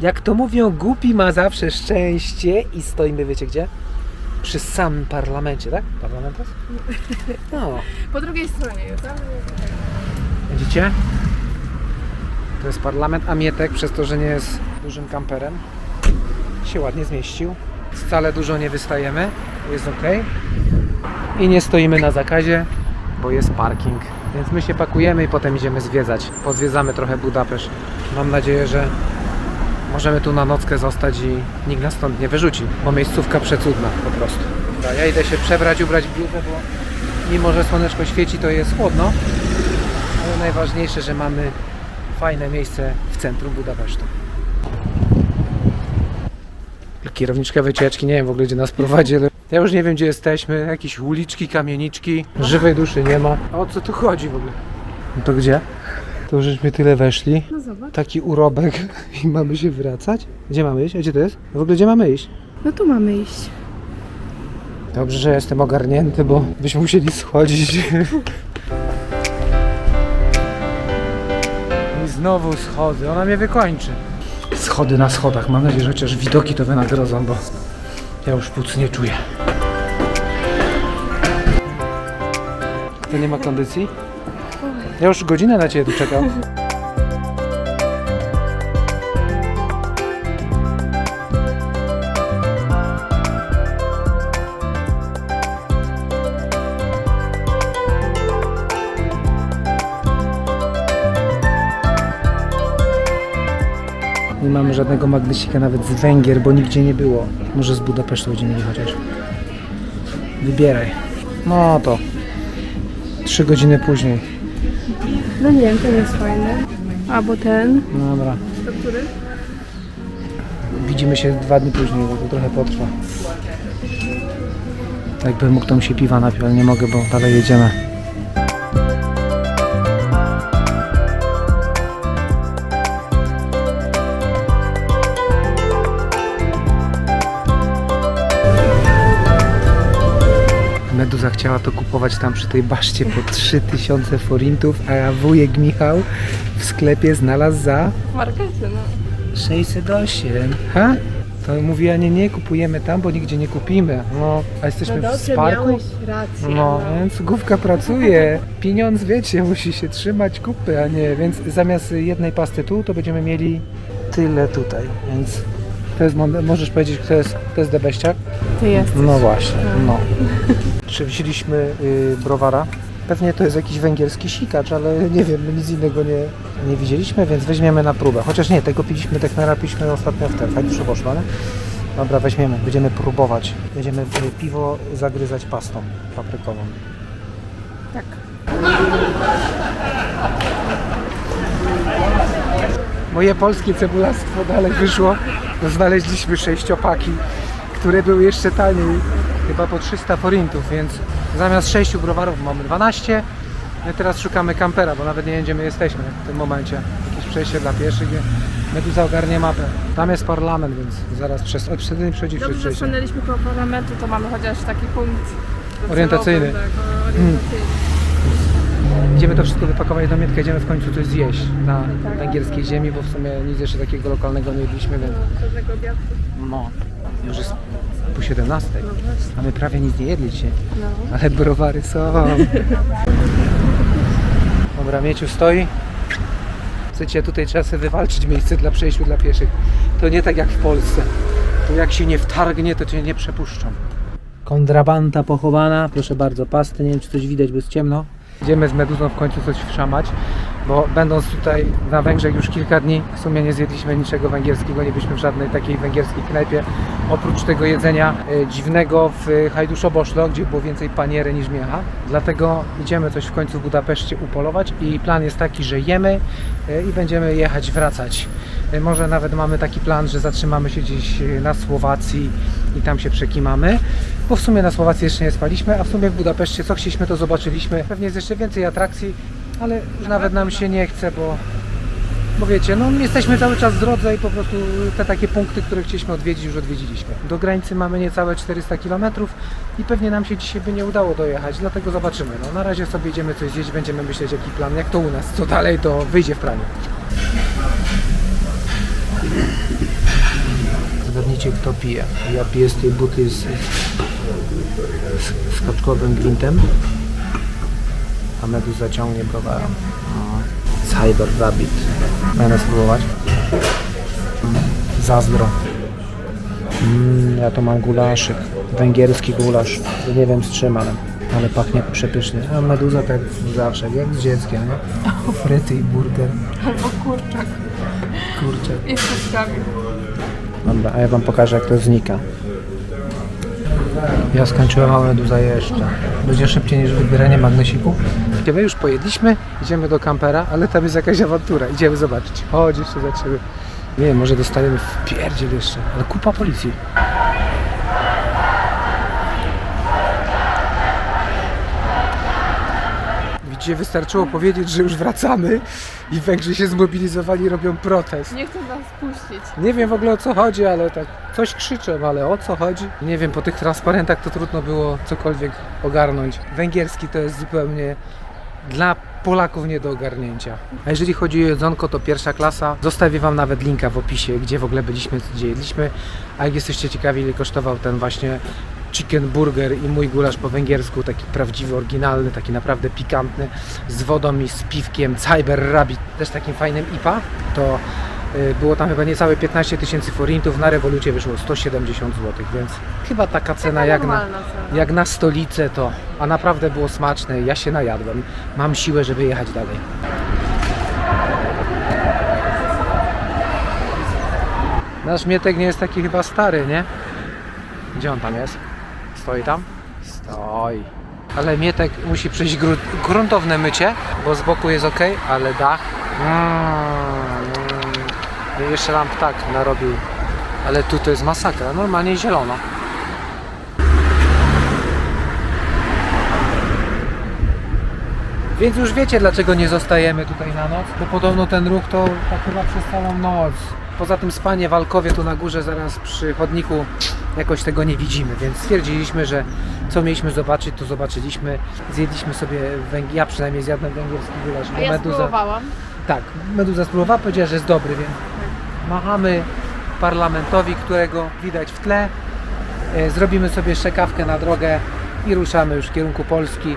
Jak to mówią, głupi ma zawsze szczęście i stoimy, wiecie gdzie? Przy samym parlamencie, tak? Parlamentas? No, Po drugiej stronie jest, tak? widzicie? To jest parlament, a Mietek przez to, że nie jest dużym kamperem się ładnie zmieścił. Wcale dużo nie wystajemy, jest ok. I nie stoimy na zakazie, bo jest parking. Więc my się pakujemy i potem idziemy zwiedzać. Pozwiedzamy trochę Budapeszt. Mam nadzieję, że możemy tu na nockę zostać i nikt nas stąd nie wyrzuci, bo miejscówka przecudna po prostu. Dobra, ja idę się przebrać, ubrać bluzę, bo mimo, że słoneczko świeci, to jest chłodno. Ale najważniejsze, że mamy fajne miejsce w centrum Budapesztu. Kierowniczka wycieczki, nie wiem w ogóle gdzie nas prowadzi, ale ja już nie wiem gdzie jesteśmy, jakieś uliczki, kamieniczki, żywej duszy nie ma. A o co tu chodzi w ogóle? No to gdzie? To już żeśmy tyle weszli, No zobacz. taki urobek i mamy się wracać? Gdzie mamy iść? A gdzie to jest? W ogóle gdzie mamy iść? No tu mamy iść. Dobrze, że jestem ogarnięty, bo byśmy musieli schodzić. I znowu schody, ona mnie wykończy. Schody na schodach, mam nadzieję, że chociaż widoki to wynagrodzą, bo ja już płuc nie czuję. To nie ma kondycji? Ja już godzinę na Ciebie tu czekam. Nie mamy żadnego magnesika nawet z Węgier, bo nigdzie nie było. Może z Budapesztu będziemy mieli chociaż. Wybieraj. No to. Trzy godziny później. No nie wiem, ten jest fajny. Albo ten. Dobra. To który? Widzimy się dwa dni później, bo to trochę potrwa. Jakbym mógł, to bym się piwa napił, ale nie mogę, bo dalej jedziemy. Chciała to kupować tam przy tej baszcie po 3000 forintów, a wujek Michał w sklepie znalazł za W markecie, no. 608. Ha? To mówiła, nie, nie, kupujemy tam, bo nigdzie nie kupimy. No, a jesteśmy w Sparku. rację. No, więc główka pracuje. Pieniądz, wiecie, musi się trzymać kupy, a nie, więc zamiast jednej pasty tu, to będziemy mieli tyle tutaj, więc to jest, mo- możesz powiedzieć, kto jest, kto jest debeściak? Ty jesteś. No właśnie, no. Czy wzięliśmy y, browara? Pewnie to jest jakiś węgierski sikacz, ale nie wiem, my nic innego nie, nie widzieliśmy, więc weźmiemy na próbę. Chociaż nie, tego piliśmy, tak napiliśmy ostatnio w ten, fajnie poszło, ale dobra, weźmiemy, będziemy próbować. Będziemy y, piwo zagryzać pastą paprykową. Tak. Moje polskie cebulastwo dalej wyszło. Znaleźliśmy sześciopaki, które były jeszcze taniej, chyba po 300 forintów, więc zamiast 6 browarów mamy 12. My teraz szukamy kampera, bo nawet nie wiem gdzie my jesteśmy w tym momencie. Jakieś przejście dla pieszych. Meduza ogarnie mapę. Tam jest parlament, więc zaraz przez... O, wtedy nie przechodzi przez Dobrze, że przejście. stanęliśmy koło parlamentu, to mamy chociaż taki punkt docelowy, Orientacyjny. Tak, o, orientacyjny. Idziemy to wszystko wypakować do Mietka, idziemy w końcu coś zjeść na Tak. węgierskiej ziemi, bo w sumie nic jeszcze takiego lokalnego nie jedliśmy, więc... No. No, już jest po 17, No właśnie. a my prawie nic nie jedli dzisiaj, No. ale browary są. Dobra, Mieciu stoi. Chcecie, tutaj trzeba sobie wywalczyć miejsce dla przejściu dla pieszych. To nie tak jak w Polsce. Tu jak się nie wtargnie, to cię nie przepuszczą. Kontrabanda pochowana, proszę bardzo, pasty, nie wiem czy coś widać, bo jest ciemno. Idziemy z Meduzą w końcu coś wszamać, bo będąc tutaj na Węgrzech już kilka dni, w sumie nie zjedliśmy niczego węgierskiego, nie byliśmy w żadnej takiej węgierskiej knajpie, oprócz tego jedzenia e, dziwnego w Hajduszoboszlo, gdzie było więcej paniery niż miecha. Dlatego idziemy coś w końcu w Budapeszcie upolować i plan jest taki, że jemy e, i będziemy jechać, wracać. E, Może nawet mamy taki plan, że zatrzymamy się gdzieś na Słowacji i tam się przekimamy, bo w sumie na Słowacji jeszcze nie spaliśmy, a w sumie w Budapeszcie co chcieliśmy to zobaczyliśmy. Pewnie jest jeszcze więcej atrakcji, ale nawet nam się nie chce, bo bo wiecie, no jesteśmy cały czas w drodze i po prostu te takie punkty, które chcieliśmy odwiedzić, już odwiedziliśmy. Do granicy mamy niecałe 400 km i pewnie nam się dzisiaj by nie udało dojechać, dlatego zobaczymy. No, na razie sobie idziemy coś zjeść, będziemy myśleć jaki plan, jak to u nas, co dalej, to wyjdzie w praniu. Zgadnijcie kto pije. Ja piję z tej buty z, z, z kaczkowym. A Meduza ciągnie browarem. Cyber Rabbit. Będę spróbować. Zazdro. Mm, ja to mam gulaszyk. Węgierski gulasz. Nie wiem z czym, ale, ale pachnie przepysznie. A meduza tak zawsze, jak z dzieckiem, nie? Fryty i burger. Albo kurczak. Kurczę. I z. Dobra, a ja wam pokażę jak to znika. Ja skończyłem, a meduza jeszcze. Będzie szybciej niż wybieranie magnesiku. My już pojedliśmy, idziemy do kampera, ale tam jest jakaś awantura. Idziemy zobaczyć. Chodź, jeszcze zaczniemy. Nie wiem, może dostaniemy w pierdziel jeszcze, ale kupa policji. Widzicie, wystarczyło powiedzieć, że już wracamy i Węgrzy się zmobilizowali robią protest. Nie chcą nas puścić. Nie wiem w ogóle o co chodzi, ale tak coś krzyczą, ale o co chodzi? Nie wiem, po tych transparentach to trudno było cokolwiek ogarnąć. Węgierski to jest zupełnie dla Polaków nie do ogarnięcia. A jeżeli chodzi o jedzonko, to pierwsza klasa. Zostawię Wam nawet linka w opisie, gdzie w ogóle byliśmy, gdzie jedliśmy. A jak jesteście ciekawi, ile kosztował ten właśnie chicken burger i mój gulasz po węgiersku, taki prawdziwy, oryginalny, taki naprawdę pikantny, z wodą i z piwkiem, Cyber Rabbit, też takim fajnym IPA, to y, było tam chyba niecałe 15 tysięcy forintów, na rewolucie wyszło 170 zł, więc chyba taka cena jak na, cena. jak na stolicę to, a naprawdę było smaczne, ja się najadłem, mam siłę, żeby jechać dalej. Nasz Mietek nie jest taki chyba stary, nie? Gdzie on tam jest? Stoi tam? Stoi. Ale Mietek musi przejść gru gruntowne mycie, bo z boku jest ok, ale dach. Mm, mm. Jeszcze nam ptak narobił. Ale tu to jest masakra, normalnie zielono. Więc już wiecie dlaczego nie zostajemy tutaj na noc, bo podobno ten ruch to tak chyba przez całą noc. Poza tym spanie w Alkowie tu na górze zaraz przy chodniku jakoś tego nie widzimy, więc stwierdziliśmy, że co mieliśmy zobaczyć, to zobaczyliśmy. Zjedliśmy sobie, węg- ja przynajmniej zjadłem węgierski gulasz, A bo ja meduza, spróbowałam. tak, meduza spróbowała, powiedziała, że jest dobry, więc machamy parlamentowi, którego widać w tle. E, Zrobimy sobie jeszcze kawkę na drogę i ruszamy już w kierunku Polski.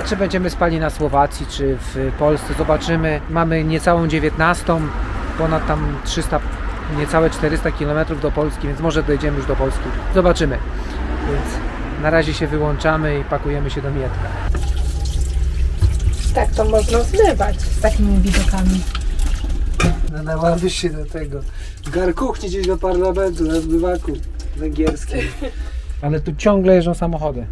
A Czy będziemy spali na Słowacji, czy w Polsce, zobaczymy. Mamy niecałą 19, ponad tam 300, niecałe 400 km do Polski, więc może dojdziemy już do Polski. Zobaczymy. Więc na razie się wyłączamy i pakujemy się do Mietka. Tak, to można zmywać z takimi widokami. Nadawałabyś się do tego. Garkuchni gdzieś do parlamentu na zbywaku węgierskim. Ale tu ciągle jeżdżą samochody.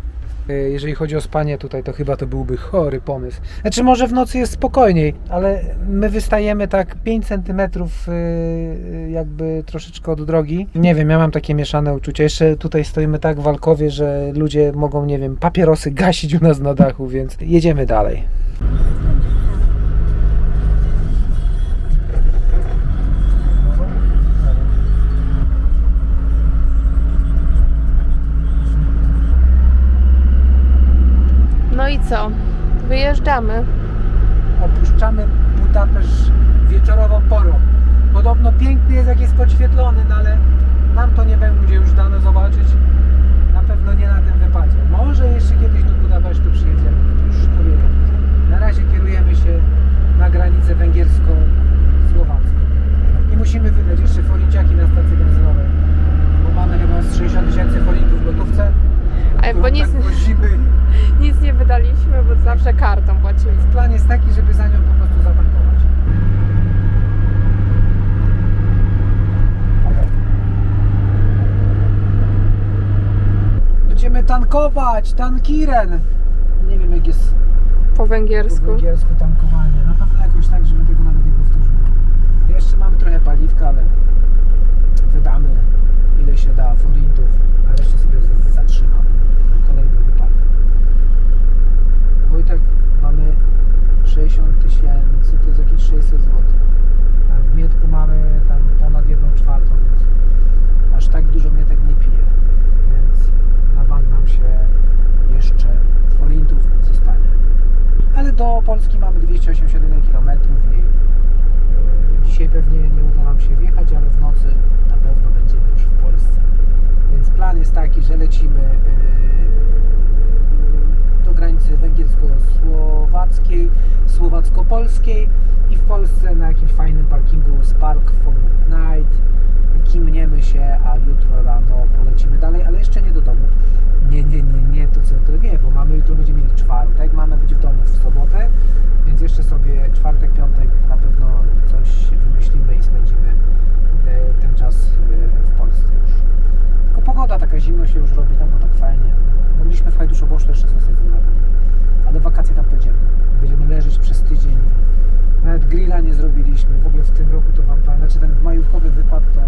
E, Jeżeli chodzi o spanie tutaj, to chyba to byłby chory pomysł. Znaczy może w nocy jest spokojniej, ale my wystajemy tak 5 cm jakby troszeczkę od drogi. Nie wiem, ja mam takie mieszane uczucia. Jeszcze tutaj stoimy tak w Walkowie, że ludzie mogą, nie wiem, papierosy gasić u nas na dachu, więc jedziemy dalej. No i co? Wyjeżdżamy. opuszczamy Budapeszt wieczorową porą. Podobno piękny jest jak jest podświetlony, no ale nam to nie będzie już dane zobaczyć. Na pewno nie na tym wypadzie. Może jeszcze kiedyś do Budapesztu przyjedziemy, już to wiem. Na razie kierujemy się na granicę węgierską-słowacką. I musimy wydać jeszcze forinciaki na stacji benzynowej. Bo mamy chyba z 60 tysięcy forintów w gotówce. A, bo nic, tak nic nie zawsze kartą płacimy. Plan jest taki, żeby za nią po prostu zatankować. Będziemy tankować, tankiren. Nie wiem jak jest Po po węgiersku. węgiersku tankowanie. Na pewno jakoś tak, żebym tego nawet nie powtórzył. Jeszcze mamy trochę paliwka, ale Y, do granicy węgiersko-słowackiej, słowacko-polskiej i w Polsce na jakimś fajnym parkingu Spark for Night kimniemy się, a jutro rano polecimy dalej, ale jeszcze nie do domu. Nie, nie, nie, nie, to co, to nie, bo mamy jutro będziemy mieli czwartek, mamy być w domu w sobotę, więc jeszcze sobie czwartek, piątek nie zrobiliśmy. W ogóle w tym roku to wam powiem, znaczy ten majówkowy wypad to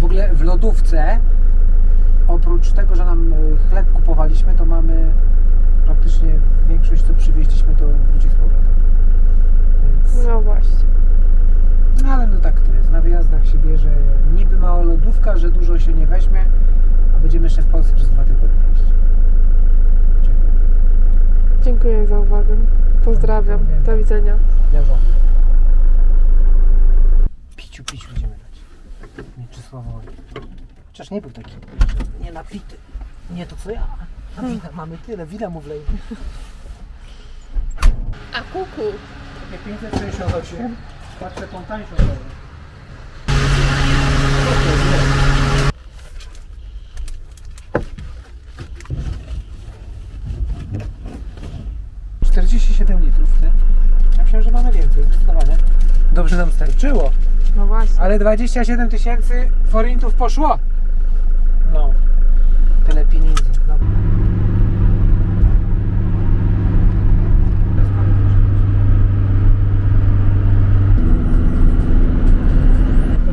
w ogóle w lodówce oprócz tego, że nam e, chleb kupowaliśmy, to mamy praktycznie większość co przywieźliśmy to wróci z powrotem. Więc... No właśnie. No ale no tak to jest, na wyjazdach się bierze niby mała lodówka, że dużo się nie weźmie, a będziemy jeszcze w Polsce przez dwa tygodnie jeść. Czekaj, Dziękuję za uwagę. Pozdrawiam. Do widzenia. żołnę. Chociaż nie był taki nie napity. Nie to co ja. A wina mamy tyle, wina mu wlejmy. A kuku. 568, patrzę tą tańszą rolę. 47 litrów, ty? Ja myślałem, że mamy więcej, zdecydowanie. Dobrze nam starczyło, No właśnie. ale 27 tysięcy forintów poszło. No, tyle pieniędzy. No.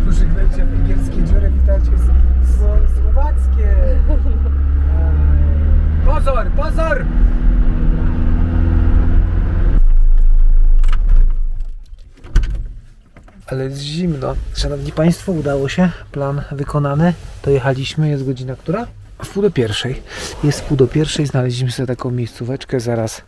Po żegnajcie węgierskie dziury, witajcie z, z, słowackie. Ej. Pozor, pozor! Ale jest zimno. Szanowni Państwo, udało się. Plan wykonany. Dojechaliśmy. Jest godzina która? W pół do pierwszej. Jest w pół do pierwszej. Znaleźliśmy sobie taką miejscóweczkę zaraz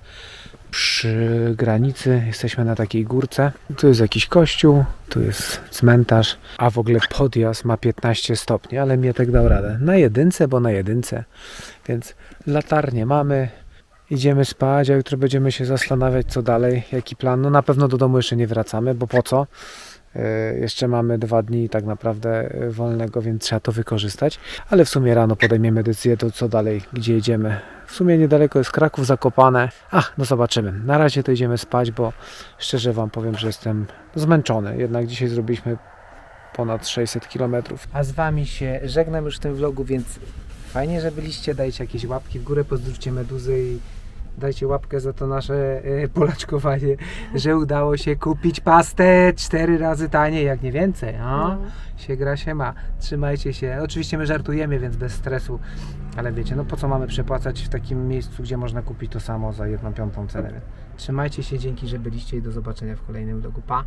przy granicy. Jesteśmy na takiej górce. Tu jest jakiś kościół, tu jest cmentarz, a w ogóle podjazd ma 15 stopni, ale mnie tak dał radę. Na jedynce, bo na jedynce. Więc latarnię mamy. Idziemy spać, a jutro będziemy się zastanawiać, co dalej, jaki plan. No na pewno do domu jeszcze nie wracamy, bo po co? E, Jeszcze mamy dwa dni tak naprawdę e, wolnego, więc trzeba to wykorzystać. Ale w sumie rano podejmiemy decyzję, to co dalej, gdzie jedziemy. W sumie niedaleko jest Kraków, Zakopane. Ach, no zobaczymy. Na razie to idziemy spać, bo szczerze Wam powiem, że jestem zmęczony. Jednak dzisiaj zrobiliśmy ponad 600 km. A z Wami się żegnam już w tym vlogu, więc fajnie, że byliście. Dajcie jakieś łapki w górę, pozdrówcie Meduzy i dajcie łapkę za to nasze e, polaczkowanie, że udało się kupić pastę cztery razy taniej, jak nie więcej. No. No. Się gra się ma. Trzymajcie się. Oczywiście my żartujemy, więc bez stresu, ale wiecie, no po co mamy przepłacać w takim miejscu, gdzie można kupić to samo za jedną piątą cenę. Trzymajcie się, dzięki, że byliście i do zobaczenia w kolejnym vlogu. Pa!